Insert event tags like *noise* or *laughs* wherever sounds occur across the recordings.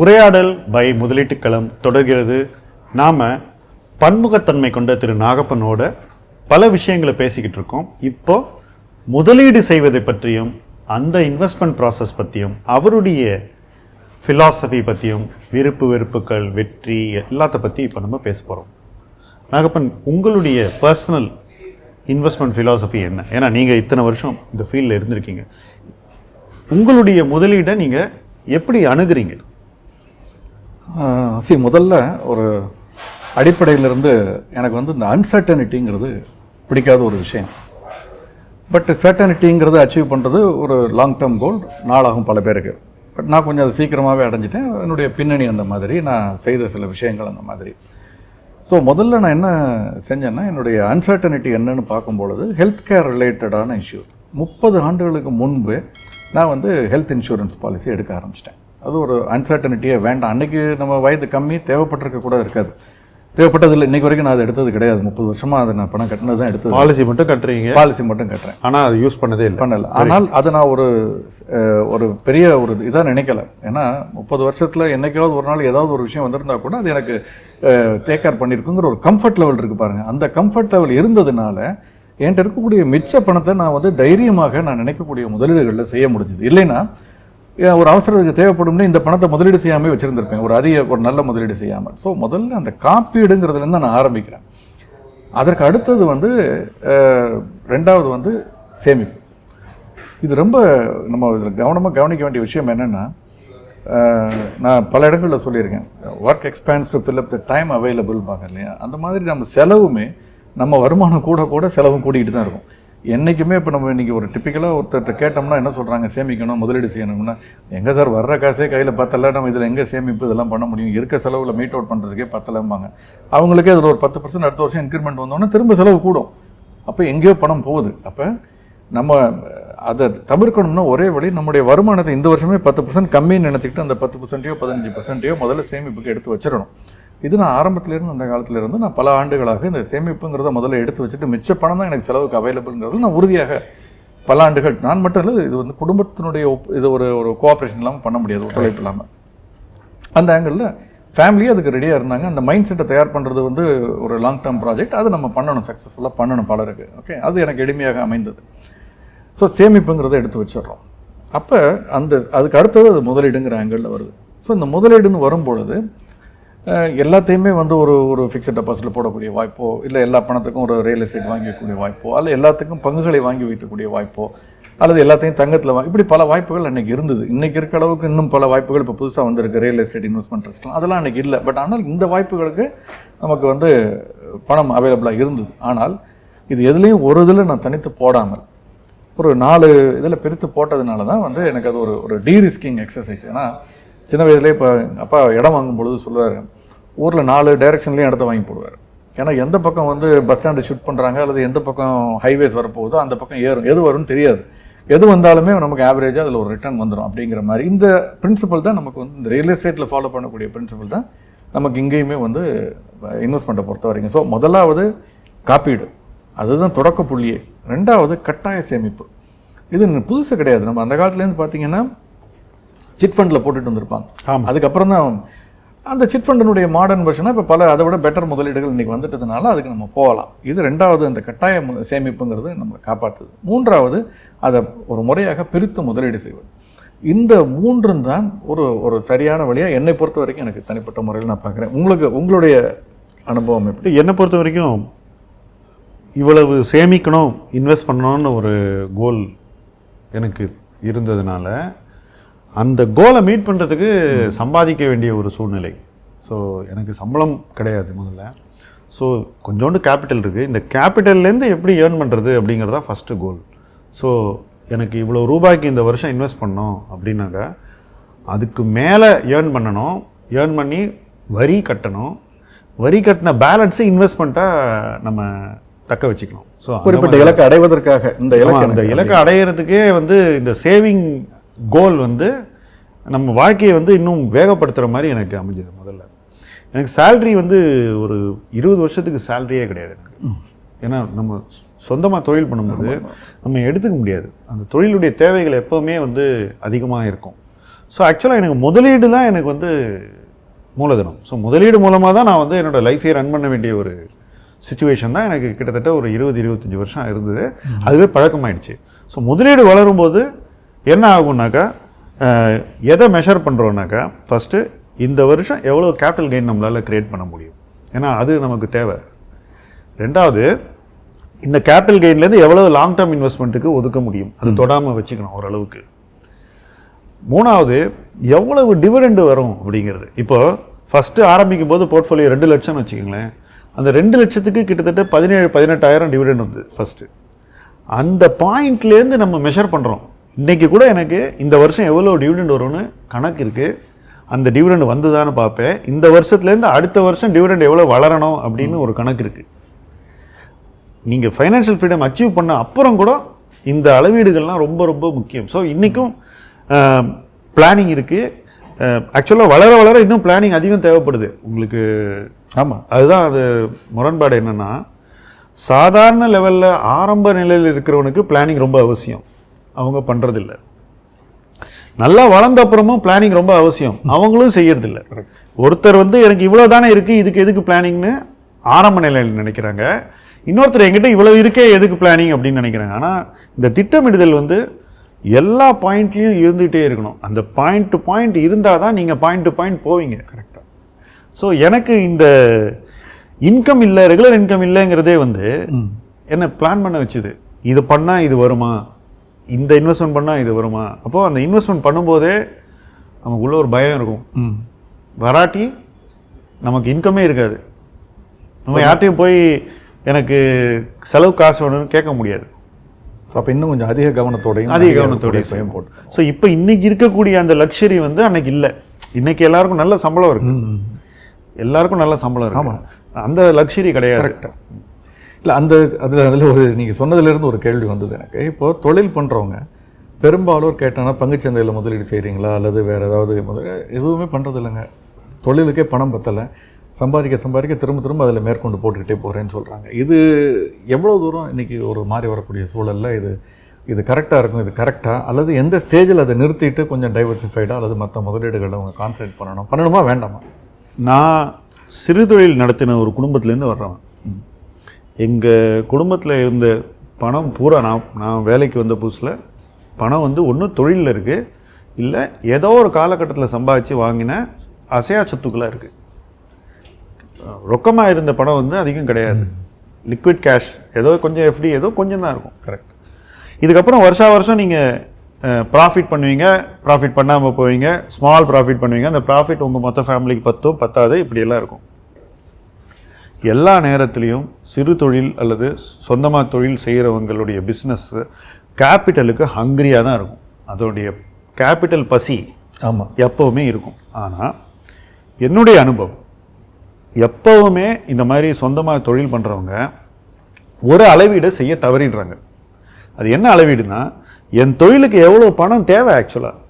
உரையாடல் பை முதலீட்டுக்களம் தொடர்கிறது. நாம் பன்முகத்தன்மை கொண்ட திரு நாகப்பனோட பல விஷயங்களை பேசிக்கிட்டு இருக்கோம். இப்போ முதலீடு செய்வதை பற்றியும் அந்த இன்வெஸ்ட்மெண்ட் ப்ராசஸ் பற்றியும் அவருடைய ஃபிலாசபி பற்றியும் விருப்பு வெறுப்புகள் வெற்றி எல்லாத்த பற்றி இப்போ நம்ம பேச போகிறோம் நாகப்பன் உங்களுடைய பர்சனல் இன்வெஸ்ட்மெண்ட் ஃபிலாசபி என்ன? ஏன்னா நீங்கள் இத்தனை வருஷம் இந்த ஃபீல்டில் இருந்திருக்கீங்க. உங்களுடைய முதலீடை நீங்கள் எப்படி அணுகிறீங்க? சி முதல்ல ஒரு அடிப்படையிலிருந்து எனக்கு வந்து இந்த அன்சர்டனிட்டிங்கிறது பிடிக்காத ஒரு விஷயம். பட் சர்டனிட்டிங்கிறது அச்சீவ் பண்ணுறது ஒரு லாங் டேர்ம் கோல் நாளாகும் பல பேருக்கு. பட் நான் கொஞ்சம் அதை சீக்கிரமாகவே அடைஞ்சிட்டேன். என்னுடைய பின்னணி அந்த மாதிரி நான் செய்த சில விஷயங்கள் அந்த மாதிரி. ஸோ முதல்ல நான் என்ன செஞ்சேன்னா என்னுடைய அன்சர்டனிட்டி என்னன்னு பார்க்கும்பொழுது ஹெல்த் கேர் ரிலேட்டடான இஷ்யூஸ் முப்பது ஆண்டுகளுக்கு முன்பு நான் வந்து ஹெல்த் இன்சூரன்ஸ் பாலிசி எடுக்க ஆரம்பிச்சிட்டேன். அது ஒரு அன்சர்டனிட்டியே வேண்டாம். அன்றைக்கி நம்ம வயது கம்மி தேவைப்பட்டிருக்க கூட இருக்காது. தேவைப்பட்டதில்லை. இன்னைக்கு வரைக்கும் நான் அதை எடுத்தது கிடையாது. முப்பது வருஷமாக அதை நான் பணம் கட்டினது தான் எடுத்தது. பாலிசி மட்டும் கட்டுறீங்க. பாலிசி மட்டும் கட்டுறேன். ஆனால் அது யூஸ் பண்ணதே இல்லை. பண்ணல. ஆனால் அதை நான் ஒரு ஒரு பெரிய ஒரு இதாக நினைக்கல. ஏன்னா முப்பது வருஷத்தில் என்னைக்காவது ஒரு நாள் ஏதாவது ஒரு விஷயம் வந்திருந்தா கூட அது எனக்கு டேக் கேர் பண்ணியிருக்குங்கிற ஒரு கம்ஃபர்ட் லெவல் இருக்கு பாருங்க. அந்த கம்ஃபர்ட் லெவல் இருந்ததுனால என்கிட்ட இருக்கக்கூடிய மிச்ச பணத்தை நான் வந்து தைரியமாக நான் நினைக்கக்கூடிய முதலீடுகளில் செய்ய முடிஞ்சது. இல்லைன்னா ஒரு அவசரத்துக்கு தேவைப்படும்னு இந்த பணத்தை முதலீடு செய்யாமல் வச்சுருந்துருப்பேன். ஒரு அதிக ஒரு நல்ல முதலீடு செய்யாமல். ஸோ முதல்ல அந்த காப்பீடுங்கிறதுலேருந்து நான் ஆரம்பிக்கிறேன். அதற்கு அடுத்தது வந்து ரெண்டாவது வந்து சேமிப்பு. இது ரொம்ப நம்ம இதில் கவனமாக கவனிக்க வேண்டிய விஷயம் என்னென்னா நான் பல இடங்களில் சொல்லியிருக்கேன். Work expands to fill up the time available பார்க்க இல்லையா? அந்த மாதிரி நம்ம செலவுமே நம்ம வருமானம் கூட கூட செலவும் கூடிக்கிட்டு தான் இருக்கும். என்றைக்குமே இப்போ நம்ம இன்றைக்கி ஒரு டிப்பிக்கலாக ஒருத்தர்கிட்ட கேட்டோம்னா என்ன சொல்கிறாங்க சேமிக்கணும் முதலீடு செய்யணும்னா. எங்கே சார் வர்ற காசே கையில் பத்தல நம்ம இதில் எங்கே சேமிப்பு இதெல்லாம் பண்ண முடியும்? இருக்க செலவில் மீட் அவுட் பண்ணுறதுக்கே பத்தலம்பாங்க. அவங்களுக்கே அதில் ஒரு பத்து பர்சன்ட் அடுத்த வருஷம் இன்க்ரிமெண்ட் வந்தோன்னா திரும்ப செலவு கூடும். அப்போ எங்கேயோ பணம் போகுது. அப்போ நம்ம அதை தவிர்க்கணும்னா ஒரே வழி நம்முடைய வருமானத்தை இந்த வருஷமே பத்து பர்சன்ட் கம்மின்னு நினச்சிக்கிட்டு அந்த பத்து பர்சன்ட்டையோ பதினஞ்சு பர்சன்ட்டையோ முதல்ல சேமிப்புக்கு எடுத்து வச்சிடணும். இது நான் ஆரம்பத்திலேருந்து அந்த காலத்திலேருந்து நான் பல ஆண்டுகளாக இந்த சேமிப்புங்கிறத முதல்ல எடுத்து வச்சுட்டு மிச்ச பணம் தான் எனக்கு செலவுக்கு அவைலபிள்ங்கிறது நான் உறுதியாக பல ஆண்டுகள் நான் மட்டும் இல்லை இது வந்து குடும்பத்தினுடைய ஒப்- இது ஒரு ஒரு கோஆப்ரேஷன் இல்லாமல் பண்ண முடியாது ஒத்துழைப்பு இல்லாமல் அந்த ஆங்கிளில் ஃபேமிலி அதுக்கு ரெடியாக இருந்தாங்க. அந்த மைண்ட் செட்டை தயார் பண்ணுறது வந்து ஒரு லாங் டேர்ம் ப்ராஜெக்ட் அதை நம்ம பண்ணணும் சக்ஸஸ்ஃபுல்லாக பண்ணணும் பலருக்கு. ஓகே அது எனக்கு எளிமையாக அமைந்தது. ஸோ சேமிப்புங்கிறத எடுத்து வச்சிடுறோம். அப்போ அந்த அதுக்கு அடுத்தது அது முதலீடுங்கிற ஆங்கிளில் வருது. ஸோ இந்த முதலீடுன்னு வரும்பொழுது எல்லாத்தையுமே வந்து ஒரு ஒரு ஃபிக்ஸட் டெபாசிட்டில் போடக்கூடிய வாய்ப்போ இல்லை எல்லா பணத்துக்கும் ஒரு ரியல் எஸ்டேட் வாங்கிக்கக்கூடிய வாய்ப்போ அல்ல எல்லாத்துக்கும் பங்குகளை வாங்கி வைக்கக்கூடிய வாய்ப்போ அல்லது எல்லாத்தையும் தங்கத்தில் வாங்கி இப்படி பல வாய்ப்புகள் அன்றைக்கி இருந்தது. இன்றைக்கி இருக்க அளவுக்கு இன்னும் பல வாய்ப்புகள் இப்போ புதுசாக வந்திருக்கு. ரியல் எஸ்டேட் இன்வெஸ்ட்மெண்ட் ட்ரஸ்ட்லாம் அதெல்லாம் அன்றைக்கி இல்லை. பட் ஆனால் இந்த வாய்ப்புகளுக்கு நமக்கு வந்து பணம் அவைலபிளாக இருந்தது. ஆனால் இது எதுலேயும் ஒரு இதில் நான் தனித்து போடாமல் ஒரு நாலு இதில் பிரித்து போட்டதுனால தான் வந்து எனக்கு அது ஒரு ஒரு டீரிஸ்கிங் எக்ஸசைஸ் ஏன்னா சின்ன வயதுலேயே இப்போ அப்பா இடம் வாங்கும் பொழுது சொல்கிறாரு ஊரில் நாலு டைரெக்ஷன்லேயும் இடத்த வாங்கி போடுவார். ஏன்னா எந்த பக்கம் வந்து பஸ் ஸ்டாண்டு ஷூட் பண்ணுறாங்க அல்லது எந்த பக்கம் ஹைவேஸ் வரப்போகுதோ அந்த பக்கம் ஏறும் எது வரும்னு தெரியாது. எது வந்தாலுமே நமக்கு ஆவரேஜாக அதில் ஒரு ரிட்டர்ன் வந்துடும் அப்படிங்கிற மாதிரி. இந்த பிரின்சிபல் தான் நமக்கு வந்து இந்த ரியல் எஸ்டேட்டில் ஃபாலோ பண்ணக்கூடிய பிரின்சிபல் தான் நமக்கு இங்கேயுமே வந்து இன்வெஸ்ட்மெண்ட்டை பொறுத்த வரைக்கும். ஸோ முதலாவது காப்பீடு. அதுதான் தொடக்க புள்ளியே. ரெண்டாவது கட்டாய சேமிப்பு. இது புதுசு கிடையாது. நம்ம அந்த காலத்துலேருந்து பார்த்தீங்கன்னா சிட் ஃபண்டில் போட்டுட்டு வந்திருப்பாங்க. அதுக்கப்புறம் தான் அந்த சிட் ஃபண்டினுடைய மாடர்ன் வெர்ஷனாக இப்போ பல அதை விட பெட்டர் முதலீடுகள் இன்றைக்கி வந்துட்டதுனால அதுக்கு நம்ம போகலாம். இது ரெண்டாவது அந்த கட்டாய சேமிப்புங்கிறது நம்ம காப்பாற்றுது மூன்றாவது அதை ஒரு முறையாக பிரித்து முதலீடு செய்வது. இந்த மூன்றும் தான் ஒரு ஒரு சரியான வழியாக என்னை பொறுத்த வரைக்கும் எனக்கு தனிப்பட்ட முறையில் நான் பார்க்குறேன். உங்களுக்கு உங்களுடைய அனுபவம் எப்படி? என்னை பொறுத்த வரைக்கும் இவ்வளவு சேமிக்கணும் இன்வெஸ்ட் பண்ணணும்னு ஒரு கோல் எனக்கு இருந்ததுனால அந்த கோலை மீட் பண்ணுறதுக்கு சம்பாதிக்க வேண்டிய ஒரு சூழ்நிலை. ஸோ எனக்கு சம்பளம் கிடையாது முதல்ல. ஸோ கொஞ்சோண்டு கேபிட்டல் இருக்குது இந்த கேபிட்டல்லேருந்து எப்படி ஏர்ன் பண்ணுறது அப்படிங்கிறது தான் ஃபஸ்ட்டு கோல் ஸோ எனக்கு இவ்வளோ ரூபாய்க்கு இந்த வருஷம் இன்வெஸ்ட் பண்ணோம் அப்படின்னாக்கா அதுக்கு மேலே ஏர்ன் பண்ணணும். ஏர்ன் பண்ணி வரி கட்டணும். வரி கட்டின பேலன்ஸை இன்வெஸ்ட்மெண்ட்டாக நம்ம தக்க வச்சுக்கணும். ஸோ குறிப்பிட்ட இலக்கை அடைவதற்காக இந்த இலக்கு எனக்கு இலக்கை அடையிறதுக்கே வந்து இந்த சேவிங் கோல் வந்து நம்ம வாழ்க்கையை வந்து இன்னும் வேகப்படுத்துகிற மாதிரி எனக்கு அமைஞ்சது முதல்ல. எனக்கு salary வந்து ஒரு இருபது வருஷத்துக்கு சேலரியே கிடையாது எனக்கு. ஏன்னா நம்ம சொந்தமாக தொழில் பண்ணும்போது நம்ம எடுத்துக்க முடியாது. அந்த தொழிலுடைய தேவைகள் எப்போவுமே வந்து அதிகமாக இருக்கும். ஸோ ஆக்சுவலாக எனக்கு முதலீடு தான் எனக்கு வந்து மூலதனம். ஸோ முதலீடு மூலமாக தான் நான் வந்து என்னோட லைஃபை ரன் பண்ண வேண்டிய ஒரு சுச்சுவேஷன் தான் எனக்கு கிட்டத்தட்ட ஒரு இருபது இருபத்தஞ்சி வருஷம் இருந்தது. அதுவே பழக்கமாயிடுச்சு. ஸோ முதலீடு வளரும்போது என்ன ஆகும்னாக்கா எதை மெஷர் பண்ணுறோன்னாக்கா ஃபஸ்ட்டு இந்த வருஷம் எவ்வளோ கேபிட்டல் கெயின் நம்மளால் கிரியேட் பண்ண முடியும்? ஏன்னா அது நமக்கு தேவை. ரெண்டாவது இந்த கேபிட்டல் கெயின்லேருந்து எவ்வளோ லாங் டேர்ம் இன்வெஸ்ட்மெண்ட்டுக்கு ஒதுக்க முடியும்? அது தொடாமல் வச்சுக்கணும் ஓரளவுக்கு. மூணாவது எவ்வளவு டிவிடெண்டு வரும் அப்படிங்கிறது. இப்போ ஃபஸ்ட்டு ஆரம்பிக்கும் போது போர்ட்ஃபோலியோ ரெண்டு லட்சம்னு வச்சுக்கோங்களேன். அந்த ரெண்டு லட்சத்துக்கு கிட்டத்தட்ட பதினேழு பதினெட்டாயிரம் டிவிடெண்ட் வந்து ஃபஸ்ட்டு அந்த பாயிண்ட்லேருந்து நம்ம மெஷர் பண்ணுறோம் இன்னைக்கு கூட எனக்கு இந்த வருஷம் எவ்வளோ டிவிடெண்ட் வரும்னு கணக்கு இருக்குது அந்த டிவிடெண்ட் வந்துதான்னு பார்ப்பேன். இந்த வருஷத்துலேருந்து அடுத்த வருஷம் டிவிடெண்ட் எவ்வளோ வளரணும் அப்படின்னு ஒரு கணக்கு இருக்குது நீங்கள் ஃபைனான்ஷியல் ஃப்ரீடம் அச்சீவ் பண்ண அப்புறம் கூட இந்த அளவீடுகள்லாம் ரொம்ப ரொம்ப முக்கியம். ஸோ இன்றைக்கும் பிளானிங் இருக்குது ஆக்சுவலாக வளர வளர இன்னும் பிளானிங் அதிகம் தேவைப்படுது. உங்களுக்கு ஆமாம் அதுதான் அது முரண்பாடு என்னன்னா சாதாரண லெவலில் ஆரம்ப நிலையில் இருக்கிறவனுக்கு பிளானிங் ரொம்ப அவசியம். அவங்க பண்ணுறதில்ல நல்லா வளர்ந்த அப்புறமும் பிளானிங் ரொம்ப அவசியம். அவங்களும் செய்யறதில்ல. ஒருத்தர் வந்து எனக்கு இவ்வளோ தானே இருக்குது இதுக்கு எதுக்கு பிளானிங்னு ஆரம்ப நிலையில் நினைக்கிறாங்க. இன்னொருத்தர் என்கிட்ட இவ்வளோ இருக்கே எதுக்கு பிளானிங் அப்படின்னு நினைக்கிறாங்க. ஆனால் இந்த திட்டமிடுதல் வந்து எல்லா பாயிண்ட்லேயும் இருந்துகிட்டே இருக்கணும். அந்த பாயிண்ட் டு பாயிண்ட் இருந்தால் தான் நீங்கள் பாயிண்ட் டு பாயிண்ட் போவீங்க. கரெக்டாக ஸோ எனக்கு இந்த இன்கம் இல்லை ரெகுலர் இன்கம் இல்லைங்கிறதே வந்து என்ன பிளான் பண்ண வச்சுது. இது பண்ணால் இது வருமா? இந்த இன்வெஸ்ட்மெண்ட் பண்ணால் இது வருமா? அப்போது அந்த இன்வெஸ்ட்மெண்ட் பண்ணும்போதே நமக்குள்ள ஒரு பயம் இருக்கும். வராட்டி நமக்கு இன்கமே இருக்காது. நம்ம யார்ட்டையும் போய் எனக்கு செலவு காசு வேணும்னு கேட்க முடியாது. ஸோ அப்போ இன்னும் கொஞ்சம் அதிக கவனத்தோடையும் அதிக கவனத்தோடய பயம் போட்டு. ஸோ இப்போ இன்னைக்கு இருக்கக்கூடிய அந்த லக்ஸரி வந்து அன்னைக்கு இல்லை. இன்னைக்கு எல்லாருக்கும் நல்ல சம்பளம் இருக்கு. எல்லாருக்கும் நல்ல சம்பளம் இருக்கு. அந்த லக்ஸரி கிடையாது. இல்லை அந்த அதில் அதில் ஒரு நீங்கள் சொன்னதுலேருந்து ஒரு கேள்வி வந்தது எனக்கு. இப்போது தொழில் பண்ணுறவங்க பெரும்பாலும் கேட்டாங்கன்னா பங்குச்சந்தையில் முதலீடு செய்கிறீங்களா அல்லது வேறு ஏதாவது முதலீடு எதுவுமே பண்ணுறது இல்லைங்க தொழிலுக்கே பணம் பத்தலை. சம்பாதிக்க சம்பாதிக்க திரும்ப திரும்ப அதில் மேற்கொண்டு போட்டுக்கிட்டே போகிறேன்னு சொல்கிறாங்க இது எவ்வளோ தூரம் இன்றைக்கி ஒரு மாறி வரக்கூடிய சூழலில் இது இது கரெக்டாக இருக்கும் இது கரெக்டாக அல்லது எந்த ஸ்டேஜில் அதை நிறுத்திட்டு கொஞ்சம் டைவர்சிஃபைடாக அல்லது மற்ற முதலீடுகளை அவங்க கான்சன்ட்ரேட் பண்ணணும்? பண்ணணுமா வேண்டாமா? நான் சிறுதொழில் நடத்தின ஒரு குடும்பத்துலேருந்து வர்றவன். எங்கள் குடும்பத்தில் இருந்த பணம் பூரா நான் நான் வேலைக்கு வந்த புதுசில் பணம் வந்து ஒன்று தொழிலில் இருக்குது இல்லை ஏதோ ஒரு காலகட்டத்தில் சம்பாதிச்சு வாங்கின அசையா சொத்துக்களாக இருக்குது ரொக்கமாக இருந்த பணம் வந்து அதிகம் கிடையாது. லிக்விட் கேஷ் ஏதோ கொஞ்சம் எஃப்டி ஏதோ கொஞ்சம் தான் இருக்கும். கரெக்ட் இதுக்கப்புறம் வருஷா வருஷம் நீங்கள் ப்ராஃபிட் பண்ணுவீங்க ப்ராஃபிட் பண்ணாமல் போவீங்க ஸ்மால் ப்ராஃபிட் பண்ணுவீங்க அந்த ப்ராஃபிட் உங்கள் மொத்த ஃபேமிலிக்கு பத்தும் பத்தாது இப்படியெல்லாம் இருக்கும். எல்லா நேரத்துலையும் சிறு தொழில் அல்லது சொந்தமாக தொழில் செய்கிறவங்களுடைய பிஸ்னஸ் கேபிட்டலுக்கு ஹங்கிரியாக தான் இருக்கும். அதோடைய கேபிட்டல் பசி ஆமாம் எப்போவுமே இருக்கும். ஆனால் என்னுடைய அனுபவம் எப்போவுமே இந்த மாதிரி சொந்தமாக தொழில் பண்ணுறவங்க ஒரு அளவீடை செய்ய தவறிடுறாங்க. அது என்ன அளவீடுனா என் தொழிலுக்கு எவ்வளோ பணம் தேவை ஆக்சுவலாக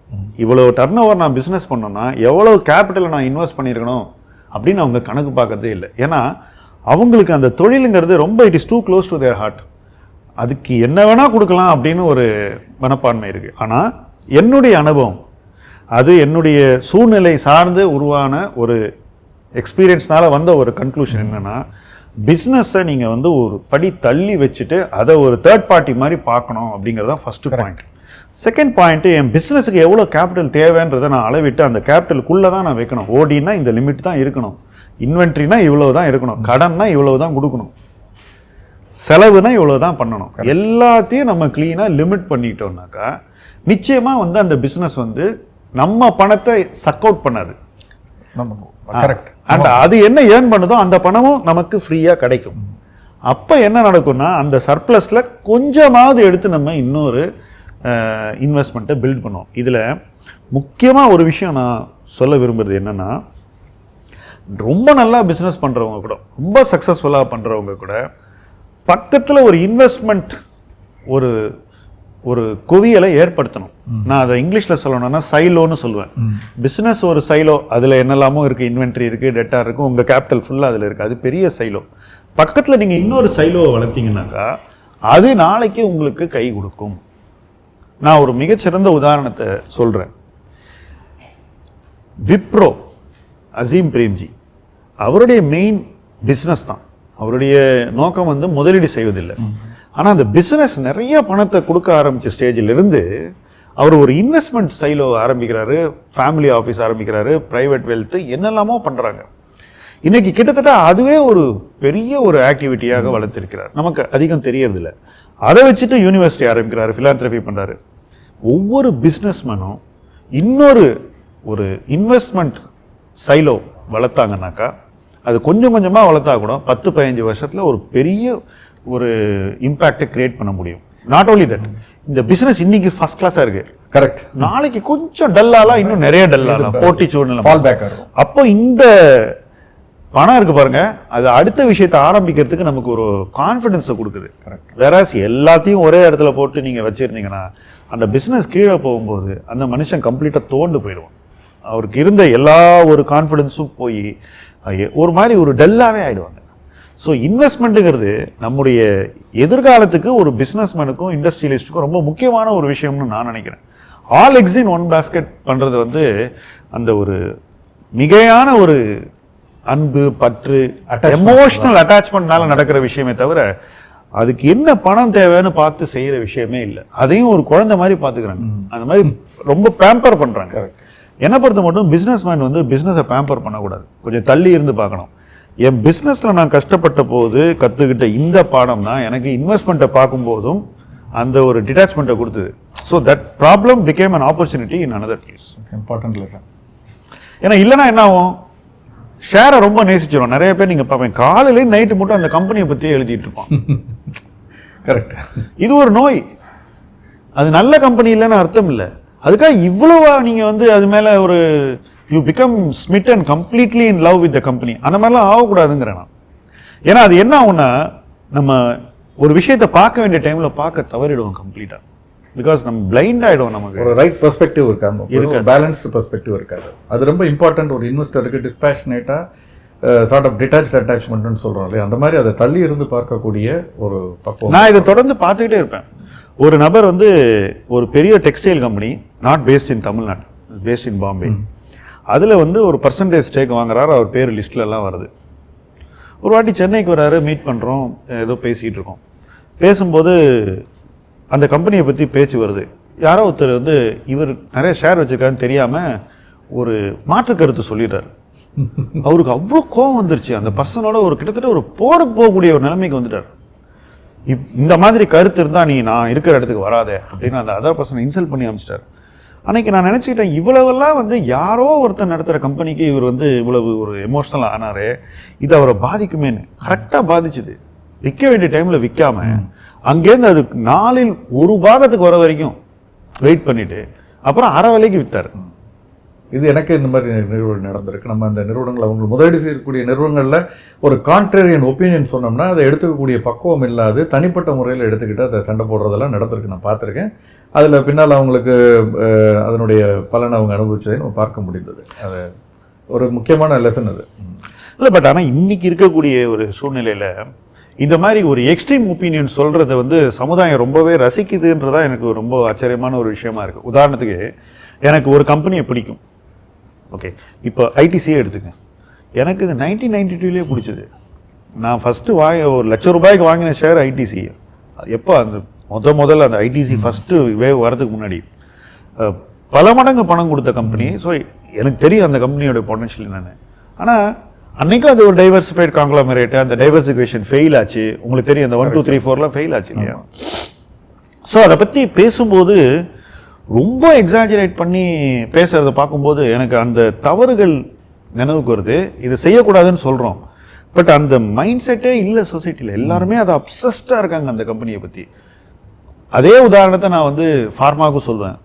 இவ்வளோ டர்ன் ஓவர் நான் பிஸ்னஸ் பண்ணேன்னா எவ்வளோ கேபிட்டலை நான் இன்வெஸ்ட் பண்ணியிருக்கணும் அப்படின்னு அவங்க கணக்கு பார்க்கறதே இல்லை. ஏன்னா அவங்களுக்கு அந்த தொழிலுங்கிறது ரொம்ப it is too close to their heart அதுக்கு என்ன வேணால் கொடுக்கலாம் அப்படின்னு ஒரு மனப்பான்மை இருக்குது ஆனால் என்னுடைய அனுபவம் அது என்னுடைய சூழ்நிலை சார்ந்து உருவான ஒரு எக்ஸ்பீரியன்ஸ்னால வந்த ஒரு கன்க்ளூஷன் என்னன்னா பிஸ்னஸை நீங்கள் வந்து ஒரு படி தள்ளி வச்சுட்டு அதை ஒரு தேர்ட் பார்ட்டி மாதிரி பார்க்கணும் அப்படிங்கிறது தான் ஃபர்ஸ்ட் பாயிண்ட் செகண்ட் பாயிண்ட் என் பிஸ்னஸுக்கு எவ்வளோ கேபிட்டல் தேவைன்றதை நான் அளவிட்டு அந்த கேபிட்டலுக்குள்ளே தான் நான் வைக்கணும். ஓடினா இந்த லிமிட் தான் இருக்கணும். இன்வென்ட்ரினா இவ்வளவு தான் இருக்கணும். கடன்னா இவ்வளவு தான் கொடுக்கணும். செலவுனா இவ்வளோ தான் பண்ணணும் எல்லாத்தையும் நம்ம க்ளீனாக லிமிட் பண்ணிட்டோம்னாக்கா நிச்சயமாக வந்து அந்த பிஸ்னஸ் வந்து நம்ம பணத்தை சக் அவுட் பண்ணாது. கரெக்ட் அண்ட் அது என்ன ஏர்ன் பண்ணுதோ அந்த பணமும் நமக்கு ஃப்ரீயாக கிடைக்கும். அப்போ என்ன நடக்கும்னா அந்த சர்ப்ளஸில் கொஞ்சமாவது எடுத்து நம்ம இன்னொரு இன்வெஸ்ட்மெண்ட்டை பில்ட் பண்ணுவோம். இதில் முக்கியமாக ஒரு விஷயம் நான் சொல்ல விரும்புறது என்னென்னா ரொம்ப நல்லா பிஸ்னஸ் பண்ணுறவங்க கூட ரொம்ப சக்ஸஸ்ஃபுல்லாக பண்ணுறவங்க கூட பக்கத்தில் ஒரு இன்வெஸ்ட்மெண்ட் ஒரு ஒரு குவியலை ஏற்படுத்தணும். நான் அதை இங்கிலீஷில் சொல்லணும்னா சைலோன்னு சொல்லுவேன். பிஸ்னஸ் ஒரு சைலோ அதில் என்னெல்லாமோ இருக்குது இன்வென்ட்ரி இருக்குது டெட்டா இருக்குது உங்கள் கேபிட்டல் ஃபுல்லாக அதில் இருக்குது அது பெரிய சைலோ பக்கத்தில் நீங்கள் இன்னொரு சைலோவை வளர்த்தீங்கன்னாக்கா அது நாளைக்கு உங்களுக்கு கை கொடுக்கும். நான் ஒரு மிகச்சிறந்த உதாரணத்தை சொல்கிறேன் விப்ரோ அசீம் பிரேம்ஜி. அவருடைய மெயின் பிஸ்னஸ் தான். அவருடைய நோக்கம் வந்து முதலீடு செய்வதில்லை. ஆனால் அந்த பிஸ்னஸ் நிறைய பணத்தை கொடுக்க ஆரம்பித்த ஸ்டேஜிலிருந்து அவர் ஒரு இன்வெஸ்ட்மெண்ட் ஸ்டைலோ ஆரம்பிக்கிறாரு ஃபேமிலி ஆஃபீஸ் ஆரம்பிக்கிறாரு ப்ரைவேட் வெல்த்து என்னெல்லாமோ பண்ணுறாங்க இன்னைக்கு கிட்டத்தட்ட அதுவே ஒரு பெரிய ஒரு ஆக்டிவிட்டியாக வளர்த்திருக்கிறார். நமக்கு அதிகம் தெரியறதில்ல. அதை வச்சுட்டு யூனிவர்சிட்டி ஆரம்பிக்கிறாரு ஃபிலான்த்ரபி பண்ணுறாரு ஒவ்வொரு பிஸ்னஸ்மேனும் இன்னொரு ஒரு இன்வெஸ்ட்மெண்ட் சைலோ வளர்த்தாங்கன்னாக்கா அது கொஞ்சம் கொஞ்சமாக வளர்த்தா கூட பத்து பதினஞ்சு வருஷத்தில் ஒரு பெரிய ஒரு இம்பேக்டை கிரியேட் பண்ண முடியும். நாட் only தட் இந்த பிஸ்னஸ் இன்னைக்கு ஃபர்ஸ்ட் கிளாஸாக இருக்கு. கரெக்ட் நாளைக்கு கொஞ்சம் டல்லாலாம் இன்னும் நிறைய டல்லாலாம் போட்டி சூழ்நிலை ஃபால் பேக் அப்போ இந்த பணம் இருக்கு பாருங்க அது அடுத்த விஷயத்தை ஆரம்பிக்கிறதுக்கு நமக்கு ஒரு கான்ஃபிடன்ஸை கொடுக்குது. கரெக்ட் வேறாஸ் எல்லாத்தையும் ஒரே இடத்துல போட்டு நீங்க வச்சிருந்தீங்கன்னா அந்த பிசினஸ் கீழே போகும்போது அந்த மனுஷன் கம்ப்ளீட்டா தோண்டு போயிடுவான். அவருக்கு இருந்த எல்லா ஒரு கான்ஃபிடன்ஸும் போய் ஒரு மாதிரி ஒரு டல்லாவே ஆயிடுவாங்க. ஸோ இன்வெஸ்ட்மெண்ட்டுங்கிறது நம்முடைய எதிர்காலத்துக்கு ஒரு பிஸ்னஸ்மேனுக்கும் இண்டஸ்ட்ரியலிஸ்ட்டுக்கும் ரொம்ப முக்கியமான ஒரு விஷயம்னு நான் நினைக்கிறேன். All eggs in one basket பண்ணுறது வந்து அந்த ஒரு மிகையான ஒரு அன்பு பற்று. எமோஷனல் அட்டாச்மெண்ட்னால நடக்கிற விஷயமே தவிர அதுக்கு என்ன பணம் தேவைன்னு பார்த்து செய்யற விஷயமே இல்லை. அதையும் ஒரு குழந்தை மாதிரி பார்த்துக்கிறாங்க. அந்த மாதிரி ரொம்ப பேம்பர் பண்றாங்க. என்னை பொறுத்த மட்டும் பிஸ்னஸ் மேன் வந்து பிஸ்னஸை பேம்பர் பண்ணக்கூடாது. கொஞ்சம் தள்ளி இருந்து பார்க்கணும். என் பிஸ்னஸில் நான் கஷ்டப்பட்ட போது கற்றுக்கிட்ட இந்த பாடம் தான் எனக்கு இன்வெஸ்ட்மெண்ட்டை பார்க்கும்போதும் அந்த ஒரு டிட்டாச்மெண்ட்டை கொடுத்தது. So that problem became an opportunity in another case important lesson ஏன்னா இல்லைன்னா என்ன ஆகும்? ஷேரை ரொம்ப நேசிச்சிடும் நிறைய பேர் நீங்கள் பார்ப்பேன் காலையிலே நைட்டு மட்டும் அந்த கம்பெனியை பற்றியே எழுதிட்டு இருப்பான். *laughs* கரெக்ட் இது ஒரு நோய். அது நல்ல கம்பெனி இல்லைன்னு அர்த்தம் இல்லை. அதுக்காக இவ்வளவா நீங்கள் வந்து அது மேலே ஒரு you become smitten and completely in love with the company அந்த மாதிரிலாம் ஆகக்கூடாதுங்கிறேன் நான். ஏன்னா அது என்ன ஆகும்னா நம்ம ஒரு விஷயத்தை பார்க்க வேண்டிய டைமில் பார்க்க தவறிடுவோம் கம்ப்ளீட்டாக பிகாஸ் நம்ம பிளைண்ட் ஆகிடும் நமக்கு. ஒரு ரைட் பெர்ஸ்பெக்டிவ் இருக்காது. ஒரு பேலன்ஸ்டு பெர்ஸ்பெக்டிவ் இருக்காது. அது ரொம்ப இம்பார்ட்டன்ட் ஒரு இன்வெஸ்டருக்கு டிஸ்பேஷனேட்டாக சார்ட் ஆஃப் டிட்டாச் அட்டாச்மெண்ட்னு சொல்கிறோம் இல்லையா? அந்த மாதிரி அதை தள்ளி இருந்து பார்க்கக்கூடிய ஒரு பக்குவம். நான் இதை தொடர்ந்து பார்த்துக்கிட்டே இருப்பேன். ஒரு நபர் வந்து ஒரு பெரிய textile company not based in Tamil Nadu based in Bombay அதில் வந்து ஒரு பர்சன்டேஜ் ஸ்டேக் வாங்குறாரு அவர் பேர் லிஸ்ட்ல எல்லாம் வருது. ஒரு வாட்டி சென்னைக்கு வராரு மீட் பண்ணுறோம் ஏதோ பேசிக்கிட்டு இருக்கோம். பேசும்போது அந்த கம்பெனியை பற்றி பேச்சு வருது. யாரோ ஒருத்தர் வந்து இவர் நிறைய ஷேர் வச்சிருக்காருன்னு தெரியாமல் ஒரு மாற்று கருத்து சொல்லிடுறாரு. *laughs* அவருக்கு அவ்வளோ கோவம் வந்துருச்சு. அந்த பர்சனோட ஒரு கிட்டத்தட்ட ஒரு போருக்கு போகக்கூடிய ஒரு நிலைமைக்கு வந்துட்டார். இப் இந்த மாதிரி கருத்து இருந்தால் நீ நான் இருக்கிற இடத்துக்கு வராதே அப்படின்னு அந்த அதர் பர்சனை இன்சல்ட் பண்ணி அமிச்சிட்டார் அன்னைக்கு நான் நினச்சிக்கிட்டேன் இவ்வளவெல்லாம் வந்து யாரோ ஒருத்தர் நடத்துகிற கம்பெனிக்கு இவர் வந்து இவ்வளவு ஒரு எமோஷனல் ஆனார் இது அவரை பாதிக்குமேன்னு கரெக்டாக பாதிச்சுது. விற்க வேண்டிய டைமில் விற்காம அங்கேருந்து அது நாளில் ஒரு பாகத்துக்கு வர வரைக்கும் வெயிட் பண்ணிட்டு அப்புறம் அரை விலைக்கு இது எனக்கு இந்த மாதிரி நிறுவனம் நடந்திருக்கு. நம்ம அந்த நிறுவனங்கள் அவங்க முதலீடு செய்யக்கூடிய நிறுவனங்களில் ஒரு கான்ட்ரேரியன் ஒப்பீனியன் சொன்னோம்னா அதை எடுத்துக்கக்கூடிய பக்குவம் இல்லாது தனிப்பட்ட முறையில் எடுத்துக்கிட்டு அதை சண்டை போடுறதெல்லாம் நடந்திருக்கு. நான் பார்த்துருக்கேன். அதில் பின்னால் அவங்களுக்கு அதனுடைய பலனை அவங்க அனுபவிச்சதை நம்ம பார்க்க முடிந்தது. அது ஒரு முக்கியமான லெசன் அது. இல்லை பட் ஆனால் இன்றைக்கி இருக்கக்கூடிய ஒரு சூழ்நிலையில் இந்த மாதிரி ஒரு எக்ஸ்ட்ரீம் ஒப்பீனியன் சொல்கிறத வந்து சமுதாயம் ரொம்பவே ரசிக்குதுன்றதா எனக்கு ரொம்ப ஆச்சரியமான ஒரு விஷயமா இருக்குது உதாரணத்துக்கு எனக்கு ஒரு கம்பெனியை பிடிக்கும். ஓகே இப்போ ஐடிசியே எடுத்துங்க எனக்கு இது நைன்டீன் நைன்டி டூலேயே பிடிச்சது. நான் ஃபஸ்ட்டு வாங்க ஒரு லட்சம் ரூபாய்க்கு வாங்கின ஷேர் ஐடிசி எப்போ அந்த முத முதல்ல அந்த ஐடிசி ஃபஸ்ட்டு வேவ் வரதுக்கு முன்னாடி பல மடங்கு பணம் கொடுத்த கம்பெனி ஸோ எனக்கு தெரியும் அந்த கம்பெனியோட பொட்டன்ஷியல் என்னென்னு. ஆனால் அன்னைக்கும் அது ஒரு டைவர்சிஃபைட் காங்க்ளாமரேட் அந்த டைவர்சிஃபிகேஷன் ஃபெயில் ஆச்சு. உங்களுக்கு தெரியும் அந்த ஒன் டூ த்ரீ ஃபோர்லாம் ஃபெயில் ஆச்சு இல்லையா? ஸோ அதை பற்றி பேசும்போது ரொம்ப எக்ஸாஜரேட் பண்ணி பேசுறத பார்க்கும்போது எனக்கு அந்த தவறுகள் நினைவுக்கு வருது. இது செய்யக்கூடாதுன்னு சொல்கிறோம் பட் அந்த மைண்ட் செட்டே இல்லை சொசைட்டியில் எல்லாருமே அதை அப்சஸ்டாக இருக்காங்க அந்த கம்பெனியை பற்றி அதே உதாரணத்தை நான் வந்து ஃபார்மாவுக்கு சொல்வேன்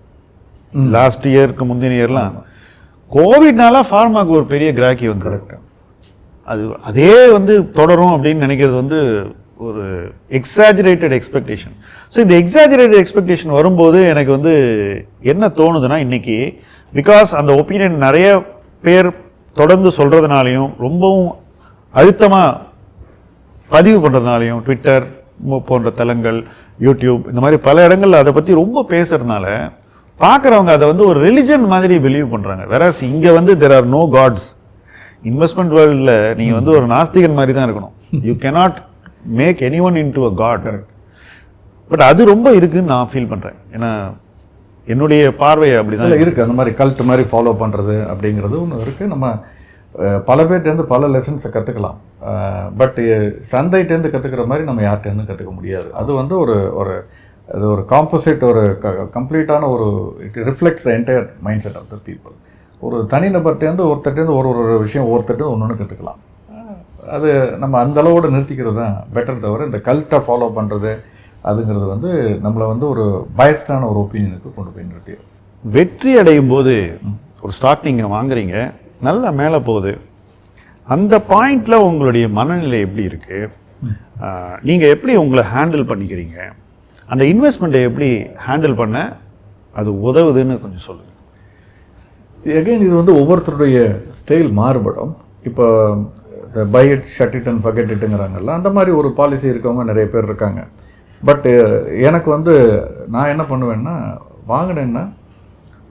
லாஸ்ட் இயருக்கு முந்தின இயர்லாம் கோவிட்னால ஃபார்மாவுக்கு ஒரு பெரிய கிராக்கி வந்து அது அதே வந்து தொடரும் அப்படின்னு நினைக்கிறது வந்து ஒரு எக்ஸாஜரேட்டட் எக்ஸ்பெக்டேஷன் ஸோ இந்த எக்ஸாஜரேட்டட் எக்ஸ்பெக்டேஷன் வரும்போது எனக்கு வந்து என்ன தோணுதுன்னா இன்றைக்கி பிகாஸ் அந்த ஒப்பீனியன் நிறைய பேர் தொடர்ந்து சொல்கிறதுனாலையும் ரொம்பவும் அழுத்தமாக பதிவு பண்ணுறதுனாலையும் ட்விட்டர் போன்ற தளங்கள் யூடியூப் இந்த மாதிரி பல இடங்கள்ல அதை பற்றி ரொம்ப பேசுகிறதுனால பார்க்குறவங்க அதை வந்து ஒரு ரிலிஜன் மாதிரி பிலீவ் பண்ணுறாங்க வேற இங்கே வந்து there are no gods investment வேர்ல்டில் நீங்கள் வந்து ஒரு நாஸ்திகன் மாதிரி தான் இருக்கணும். You cannot make anyone into a god but அது ரொம்ப இருக்குன்னு நான் ஃபீல் பண்ணுறேன் ஏன்னா என்னுடைய பார்வை அப்படிதான் இருக்குது அந்த மாதிரி கல்ட் மாதிரி ஃபாலோ பண்ணுறது அப்படிங்கிறது ஒன்று இருக்குது நம்ம பல பேர்ட்டேருந்து பல லெசன்ஸை கற்றுக்கலாம் பட் சந்தைட்டேருந்து கற்றுக்கிற மாதிரி நம்ம யார்கிட்டேருந்து கற்றுக்க முடியாது. அது வந்து ஒரு ஒரு அது ஒரு காம்போசிட் ஒரு கம்ப்ளீட்டான ஒரு it reflects the entire mindset of the people ஒரு தனிநபர்கிட்டேருந்து ஒருத்தர்ட்டேருந்து ஒரு ஒரு விஷயம் ஒருத்தர்ட்டு ஒன்று ஒன்று கற்றுக்கலாம் அது நம்ம அந்த அளவோடு நிறுத்திக்கிறது தான் பெட்டர் தவிர இந்த கல்ட்டை ஃபாலோ பண்ணுறது அதுங்கிறது வந்து நம்மளை வந்து ஒரு பயஸ்டான ஒரு ஒப்பீனியனுக்கு கொண்டு போய் நிறுத்திடும் வெற்றி அடையும் போது ஒரு ஸ்டாக் நீங்கள் வாங்குறீங்க நல்லா மேலே போகுது. அந்த பாயிண்ட்ல உங்களுடைய மனநிலை எப்படி இருக்கு? ஆஹ், நீங்க எப்படி உங்களை ஹேண்டில் பண்ணிக்கிறீங்க? அந்த இன்வெஸ்ட்மெண்ட்டை எப்படி ஹேண்டில் பண்ண அது உதவுதுன்னு கொஞ்சம் சொல்லுங்க. எகைன் இது வந்து ஒவ்வொருத்தருடைய ஸ்டைல் மாறுபடும். இப்போ இந்த buy it shut it and forget இட்டுங்கிறாங்கல்ல அந்த மாதிரி ஒரு பாலிசி இருக்கவங்க நிறைய பேர் இருக்காங்க. பட்டு uh, எனக்கு வந்து நான் என்ன பண்ணுவேன்னா வாங்கினேன்னா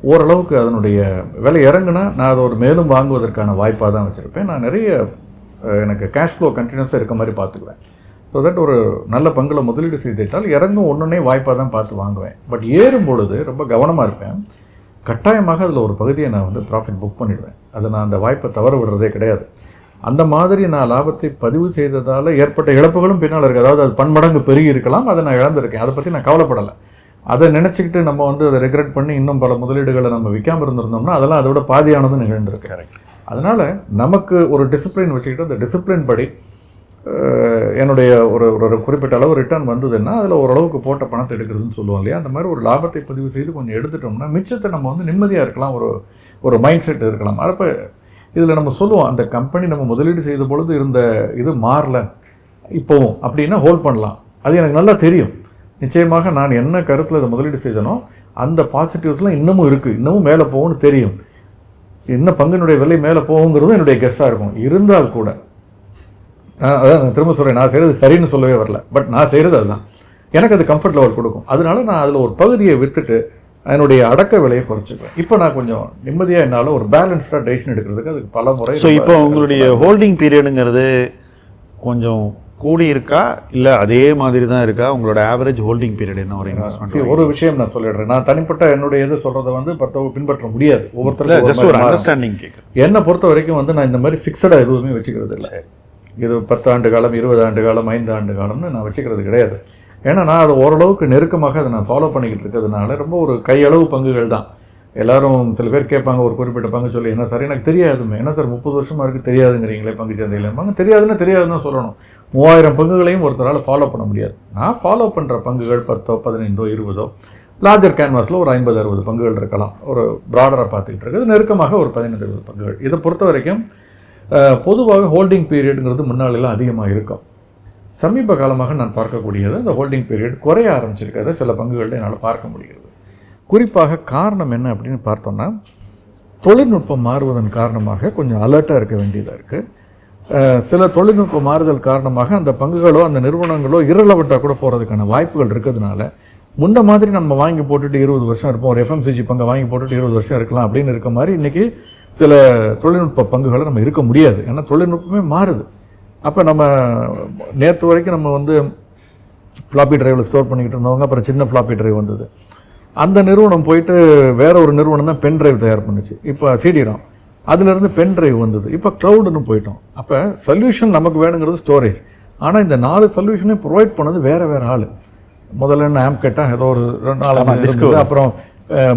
ஓரளவுக்கு அதனுடைய விலை இறங்குனா நான் அதை ஒரு மேலும் வாங்குவதற்கான வாய்ப்பாக தான் வச்சுருப்பேன். நான் நிறைய எனக்கு கேஷ் ஃப்ளோ கண்டினியூஸாக இருக்க மாதிரி பார்த்துக்குவேன். ஸோ தட் ஒரு நல்ல பங்கில் முதலீடு செய்துவிட்டால் இறங்கும் ஒன்றுனே வாய்ப்பாக தான் பார்த்து வாங்குவேன். பட் ஏறும் பொழுது ரொம்ப கவனமாக இருப்பேன். கட்டாயமாக அதில் ஒரு பகுதியை நான் வந்து ப்ராஃபிட் புக் பண்ணிடுவேன். அதை நான் அந்த வாய்ப்பை தவற விடுறதே கிடையாது. அந்த மாதிரி நான் லாபத்தை பதிவு செய்ததால் ஏற்பட்ட இழப்புகளும் பின்னால் இருக்குது அதாவது அது பன்மடங்கு பெருகி இருக்கலாம் அதை நான் இழந்திருக்கேன். அதை பற்றி நான் கவலைப்படலை. அதை நினச்சிக்கிட்டு நம்ம வந்து அதை ரெக்ரெட் பண்ணி இன்னும் பல முதலீடுகளை நம்ம விற்காம இருந்திருந்தோம்னா அதெல்லாம் அதோட பாதியானது நிகழ்ந்திருக்கு. அதனால் நமக்கு ஒரு டிசிப்ளின் வச்சுக்கிட்டு அந்த டிசிப்ளின் படி என்னுடைய ஒரு ஒரு குறிப்பிட்ட அளவு ரிட்டர்ன் வந்ததுன்னா அதில் ஓரளவுக்கு போட்ட பணத்தை எடுக்கிறதுன்னு சொல்லுவோம் இல்லையா? அந்த மாதிரி ஒரு லாபத்தை பதிவு செய்து கொஞ்சம் எடுத்துட்டோம்னா மிச்சத்தை நம்ம வந்து நிம்மதியாக இருக்கலாம். ஒரு ஒரு மைண்ட் செட் இருக்கலாம். அப்போ இதில் நம்ம சொல்லுவோம் அந்த கம்பெனி நம்ம முதலீடு செய்த பொழுது இருந்த இது மாறல இப்போவும் அப்படின்னா ஹோல்ட் பண்ணலாம். அது எனக்கு நல்லா தெரியும். நிச்சயமாக நான் என்ன கருத்தில் அதை முதலீடு செய்தனோ அந்த பாசிட்டிவ்ஸ்லாம் இன்னமும் இருக்குது இன்னமும் மேலே போகும்னு தெரியும். இன்னும் பங்கினுடைய விலை மேலே போகுங்கிறதும் என்னுடைய கெஸ்ஸாக இருக்கும். இருந்தால் கூட அதான் நான் திரும்ப சொல்கிறேன் நான் செய்கிறது சரின்னு சொல்லவே வரல. பட் நான் செய்கிறது அதுதான். எனக்கு அது கம்ஃபர்ட் லெவல் கொடுக்கும். அதனால நான் அதில் ஒரு பகுதியை விற்றுட்டு என்னுடைய அடக்க விலையை குறைச்சிக்குவேன். இப்போ நான் கொஞ்சம் நிம்மதியாக என்னால் ஒரு பேலன்ஸ்டாக டெசிஷன் எடுக்கிறதுக்கு அதுக்கு பல முறை ஸோ இப்போ உங்களுடைய ஹோல்டிங் பீரியடுங்கிறது கொஞ்சம் கூடி இருக்கா? இல்லை அதே மாதிரி தான் இருக்கா? உங்களோட ஆவரேஜ் ஹோல்டிங் பீரியட் என்ன ஒரு இன்வெஸ்ட்மெண்ட் ஒரு விஷயம் நான் சொல்லிடுறேன். நான் தனிப்பட்ட என்னுடைய இது சொல்கிறத வந்து மற்றவங்க பின்பற்ற முடியாது. இல்லை ஒவ்வொருத்தருக்கும் ஜஸ்ட் ஒரு. அண்டர்ஸ்டாண்டிங் கேட்குறேன் என்னை பொறுத்த வரைக்கும் வந்து நான் இந்த மாதிரி ஃபிக்ஸடாக எதுவுமே வச்சுக்கிறது இல்லை இது பத்து ஆண்டு காலம் இருபது ஆண்டு காலம் ஐந்து ஆண்டு காலம்னு நான் வச்சுக்கிறது கிடையாது. ஏன்னா நான் அதை ஓரளவுக்கு நெருக்கமாக அதை நான் ஃபாலோ பண்ணிக்கிட்டு இருக்கிறதுனால ரொம்ப ஒரு கையளவு பங்குகள் தான். எல்லாரும் சில பேர் கேட்பாங்க ஒரு குறிப்பிட்ட பங்கு சொல்லி என்ன சார் எனக்கு தெரியாதுமே என்ன சார் முப்பது வருஷமாக இருக்குது தெரியாதுங்கிறீங்களே பங்கு சந்தையில்? பங்கு தெரியாதுன்னா தெரியாதுன்னு தான் சொல்லணும். மூவாயிரம் பங்குகளையும் ஒருத்தரால் ஃபாலோ பண்ண முடியாது. நான் ஃபாலோ பண்ணுற பங்குகள் பத்தோ பதினைந்தோ இருபதோ லார்ஜர் கேன்வாஸில் ஒரு ஐம்பது அறுபது பங்குகள் இருக்கலாம். ஒரு ப்ராடராக பார்த்துக்கிட்டு இருக்குது நெருக்கமாக ஒரு பதினைந்து இருபது பங்குகள். இதை பொறுத்த வரைக்கும் பொதுவாக ஹோல்டிங் பீரியடுங்கிறது முன்னாலெல்லாம் அதிகமாக இருக்கும். சமீப காலமாக நான் பார்க்கக்கூடியது அந்த ஹோல்டிங் பீரியட் குறைய ஆரம்பிச்சிருக்கிறத. சில பங்குகளில் என்னால் பார்க்க முடிகிறது. குறிப்பாக காரணம் என்ன அப்படின்னு பார்த்தோன்னா தொழில்நுட்பம் மாறுவதன் காரணமாக கொஞ்சம் அலர்ட்டாக இருக்க வேண்டியதாக இருக்குது சில தொழில்நுட்ப மாறுதல் காரணமாக அந்த பங்குகளோ அந்த நிறுவனங்களோ இரளவட்டாக கூட போகிறதுக்கான வாய்ப்புகள் இருக்கிறதுனால முன்ன மாதிரி நம்ம வாங்கி போட்டுட்டு இருபது வருஷம் இருப்போம். ஒரு எஃப்எம்சிஜி பங்கை வாங்கி போட்டுட்டு இருபது வருஷம் இருக்கலாம் அப்படின்னு இருக்க மாதிரி இன்றைக்கி சில தொழில்நுட்ப பங்குகளை நம்ம இருக்க முடியாது. ஏன்னா தொழில்நுட்பமே மாறுது. அப்போ நம்ம நேற்று வரைக்கும் நம்ம வந்து ஃப்ளாப்பி டிரைவில் ஸ்டோர் பண்ணிக்கிட்டு இருந்தவங்க அப்புறம் சின்ன ஃப்ளாப்பி டிரைவ் வந்தது. அந்த நிறுவனம் போயிட்டு வேற ஒரு நிறுவனம் தான் பென் டிரைவ் தயார் பண்ணுச்சு. இப்போ சிடிராம் அதுலேருந்து பென் டிரைவ் வந்தது. இப்போ க்ளவுடுன்னு போயிட்டோம். அப்போ சொல்யூஷன் நமக்கு வேணுங்கிறது ஸ்டோரேஜ் ஆனால் இந்த நாலு சொல்யூஷனையும் ப்ரொவைட் பண்ணது வேற வேற ஆள். முதல்ல என்ன ஆம் கேட்டால் ஏதோ ஒரு ரெண்டு நாலு இருந்தது. அப்புறம்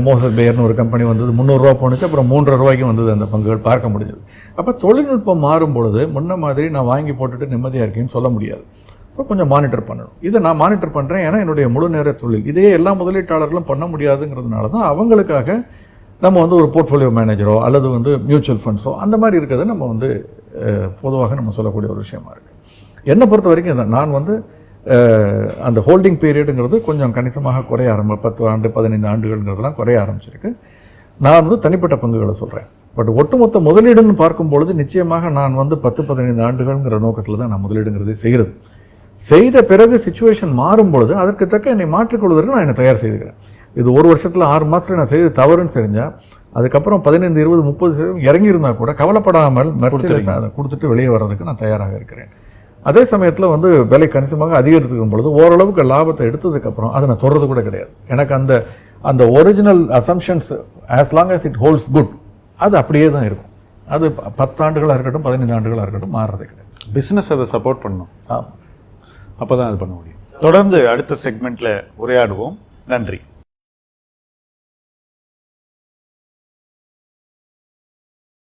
மோசர் பேயர்னு ஒரு கம்பெனி வந்தது. முந்நூறுரூவா போணுச்சு அப்புறம் மூன்றரை ரூபாய்க்கு வந்தது அந்த பங்குகள். பார்க்க முடிஞ்சது. அப்போ தொழில்நுட்பம் மாறும் பொழுது முன்ன மாதிரி நான் வாங்கி போட்டுட்டு நிம்மதியாக இருக்கேன்னு சொல்ல முடியாது. ஸோ கொஞ்சம் மானிட்டர் பண்ணணும். இதை நான் மானிட்டர் பண்ணுறேன் ஏன்னா என்னுடைய முழு நேர தொழில். இதே எல்லா முதலீட்டாளர்களும் பண்ண முடியாதுங்கிறதுனால தான் அவங்களுக்காக நம்ம வந்து ஒரு போர்ட்ஃபோலியோ மேனேஜரோ அல்லது வந்து மியூச்சுவல் ஃபண்ட்ஸோ அந்த மாதிரி இருக்கிறது நம்ம வந்து பொதுவாக நம்ம சொல்லக்கூடிய ஒரு விஷயமா இருக்குது என்னை பொறுத்த வரைக்கும் நான் வந்து அந்த ஹோல்டிங் பீரியடுங்கிறது கொஞ்சம் கணிசமாக குறைய ஆரம்ப பத்து ஆண்டு பதினைந்து ஆண்டுகள்ங்கிறதெல்லாம் குறைய ஆரம்பிச்சிருக்கு. நான் வந்து தனிப்பட்ட பங்குகளை சொல்கிறேன் பட் ஒட்டுமொத்த முதலீடுன்னு பார்க்கும்பொழுது நிச்சயமாக நான் வந்து பத்து பதினைந்து ஆண்டுகள்ங்கிற நோக்கத்தில் தான் நான் முதலீடுங்கிறதை செய்கிறது. செய்த பிறகு சுச்சுவேஷன் மாறும் பொழுது அதற்கு தக்க என்னை மாற்றிக்கொள்வதற்கு நான் என்னை தயார் செய்துக்கிறேன். இது ஒரு வருஷத்தில் ஆறு மாதத்தில் நான் செய்து தவறுன்னு தெரிஞ்சால் அதுக்கப்புறம் பதினைந்து இருபது முப்பது சதவீதம் இறங்கியிருந்தா கூட கவலைப்படாமல் அதை கொடுத்துட்டு வெளியே வர்றதுக்கு நான் தயாராக இருக்கிறேன். அதே சமயத்தில் வந்து விலை கணிசமாக அதிகரித்துக்கும் பொழுது ஓரளவுக்கு லாபத்தை எடுத்ததுக்கப்புறம் அதை நான் தொடர்றது கூட கிடையாது. எனக்கு அந்த அந்த original assumptions as long as it holds good அது அப்படியே தான் இருக்கும். அது பத்தாண்டுகளாக இருக்கட்டும் பதினைந்து ஆண்டுகளாக இருக்கட்டும் மாறுறதே கிடையாது. பிஸ்னஸ் அதை சப்போர்ட் பண்ணும் ஆமாம் அப்போ தான் அது பண்ண முடியும். தொடர்ந்து அடுத்த செக்மெண்ட்டில் உரையாடுவோம். நன்றி.